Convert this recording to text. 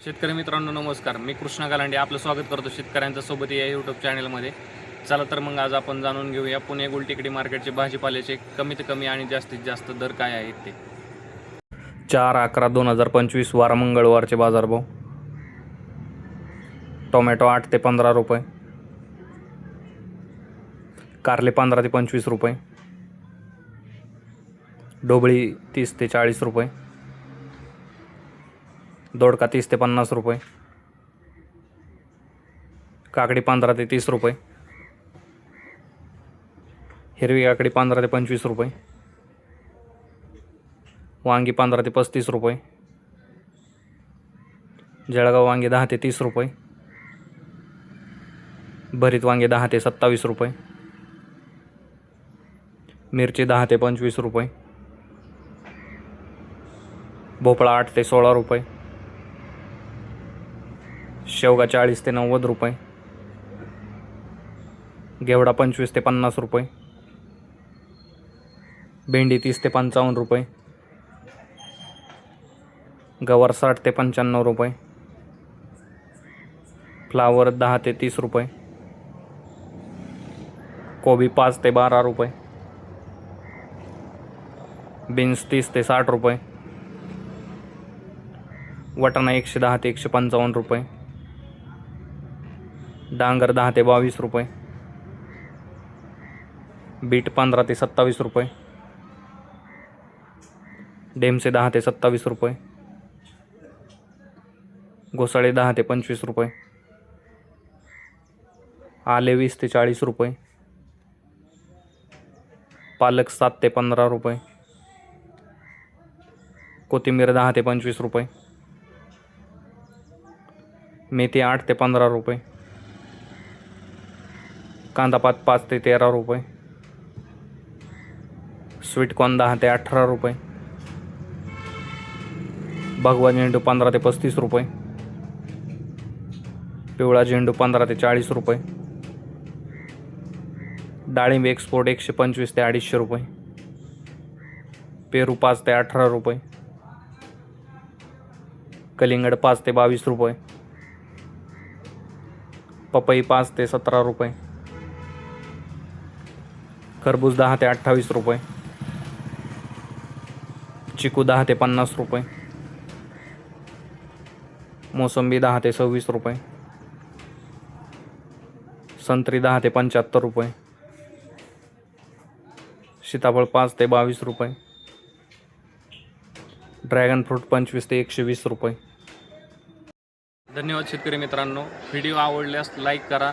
शेतकरी मित्रांनो नमस्कार. मी कृष्णा गालांडे आपलं स्वागत करतो शेतकऱ्यांच्या सोबत या यूट्यूब चॅनलमध्ये चला तर मग आज आपण जाणून घेऊया पुणे गुलटेकडी मार्केटचे भाजीपाल्याचे कमीत कमी आणि जास्तीत जास्त दर काय आहेत ते. चार अकरा दोन हजार पंचवीस वार मंगळवारचे बाजारभाव. टोमॅटो आठ ते पंधरा रुपये. कारले पंधरा ते पंचवीस रुपये. डोबळी तीस ते चाळीस रुपये. दोडका तीस ते पन्नास रुपये. काकडी पंधरा ते तीस रुपये. हिरवी काकडी पंधरा ते पंचवीस रुपये. वांगी पंधरा ते पस्तीस रुपये. जळगाव वांगी दहा ते तीस रुपये. भरीत वांगे दहा ते सत्तावीस रुपये. मिरची दहा ते पंचवीस रुपये. भोपळा आठ ते सोळा रुपये. शेवगा चाळीस ते नव्वद रुपये. घेवडा पंचवीस ते पन्नास रुपये. भेंडी तीस ते पंचावन्न रुपये. गवार साठ ते पंच्याण्णव रुपये. फ्लावर दहा ते तीस रुपये. कोबी पाच ते बारा रुपये. बीन्स तीस ते साठ रुपये. वटाणा एकशे दहा ते एकशे पंचावन्न रुपये. डांगर दहा ते बावीस रुपये. बीट पंधरा ते सत्तावीस रुपये. डेमसे दहा ते सत्तावीस रुपये. घोसाळे दहा ते पंचवीस रुपये. आले वीस ते चाळीस रुपये. पालक सात ते पंधरा रुपये. कोथिंबीर दहा ते पंचवीस रुपये. मेथी आठ ते पंधरा रुपये. कांदापात पाच ते तेरा रुपये. स्वीटकॉर्न दहा ते अठरा रुपये. भगवा झेंडू पंधरा ते पस्तीस रुपये. पिवळा झेंडू पंधरा ते चाळीस रुपये. डाळिंब एक्सपोर्ट एकशे पंचवीस ते अडीचशे रुपये. पेरू पाच ते अठरा रुपये. कलिंगड पाच ते बावीस रुपये. पपई पाच ते सतरा रुपये. खरबूज दहा ते अठ्ठावीस रुपये. चिकू दहा ते पन्नास रुपये. मोसंबी दहा ते सव्वीस रुपये. संत्री दहा ते पंच्याहत्तर रुपये. सीताफळ पाच ते बावीस रुपये. ड्रॅगन फ्रूट पंचवीस ते एकशे वीस रुपये. धन्यवाद शेतकरी मित्रांनो. व्हिडिओ आवडल्यास लाईक करा.